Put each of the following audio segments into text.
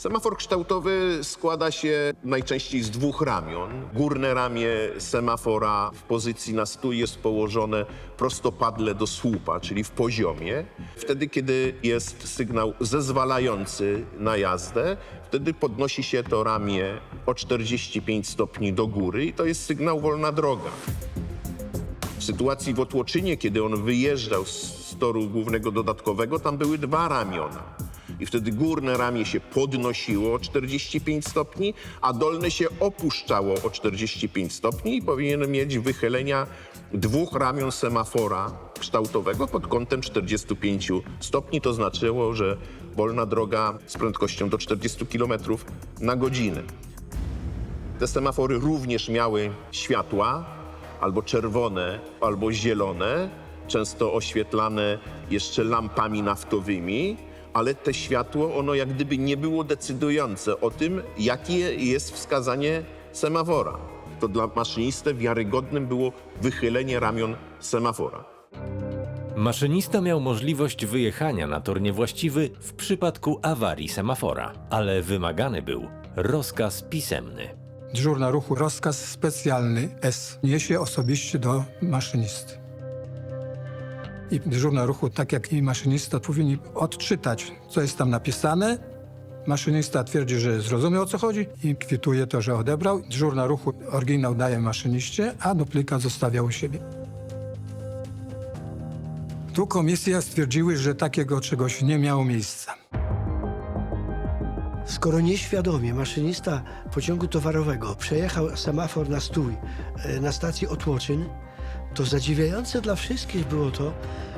Semafor kształtowy składa się najczęściej z dwóch ramion. Górne ramię semafora w pozycji na stój jest położone prostopadle do słupa, czyli w poziomie. Wtedy, kiedy jest sygnał zezwalający na jazdę, wtedy podnosi się to ramię o 45 stopni do góry i to jest sygnał wolna droga. W sytuacji w Otłoczynie, kiedy on wyjeżdżał z toru głównego dodatkowego, tam były dwa ramiona. I wtedy górne ramię się podnosiło o 45 stopni, a dolne się opuszczało o 45 stopni i powinien mieć wychylenia dwóch ramion semafora kształtowego pod kątem 45 stopni. To znaczyło, że wolna droga z prędkością do 40 km na godzinę. Te semafory również miały światła, albo czerwone, albo zielone, często oświetlane jeszcze lampami naftowymi, ale te światło, ono jak gdyby nie było decydujące o tym, jakie jest wskazanie semafora. To dla maszynisty wiarygodnym było wychylenie ramion semafora. Maszynista miał możliwość wyjechania na tor niewłaściwy w przypadku awarii semafora, ale wymagany był rozkaz pisemny. Dyżurna ruchu rozkaz specjalny S niesie osobiście do maszynisty. I dyżurna ruchu, tak jak i maszynista, powinni odczytać, co jest tam napisane. Maszynista twierdzi, że zrozumiał o co chodzi i kwituje to, że odebrał. Dyżurna ruchu oryginał daje maszyniście, a duplikat zostawia u siebie. Tu komisja stwierdziły, że takiego czegoś nie miało miejsca. Skoro nieświadomie maszynista pociągu towarowego przejechał semafor na stój e, na stacji Otłoczyn, to zadziwiające dla wszystkich było to,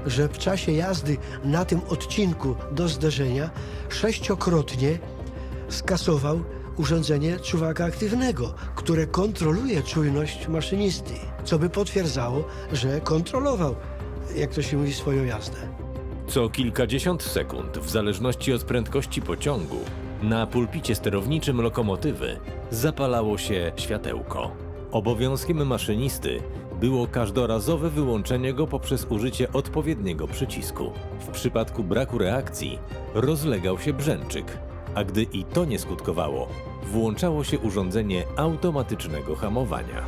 że w czasie jazdy na tym odcinku do zderzenia sześciokrotnie skasował urządzenie czuwaka aktywnego, które kontroluje czujność maszynisty, co by potwierdzało, że kontrolował, jak to się mówi, swoją jazdę. Co kilkadziesiąt sekund, w zależności od prędkości pociągu, na pulpicie sterowniczym lokomotywy zapalało się światełko. Obowiązkiem maszynisty było każdorazowe wyłączenie go poprzez użycie odpowiedniego przycisku. W przypadku braku reakcji rozlegał się brzęczyk, a gdy i to nie skutkowało, włączało się urządzenie automatycznego hamowania.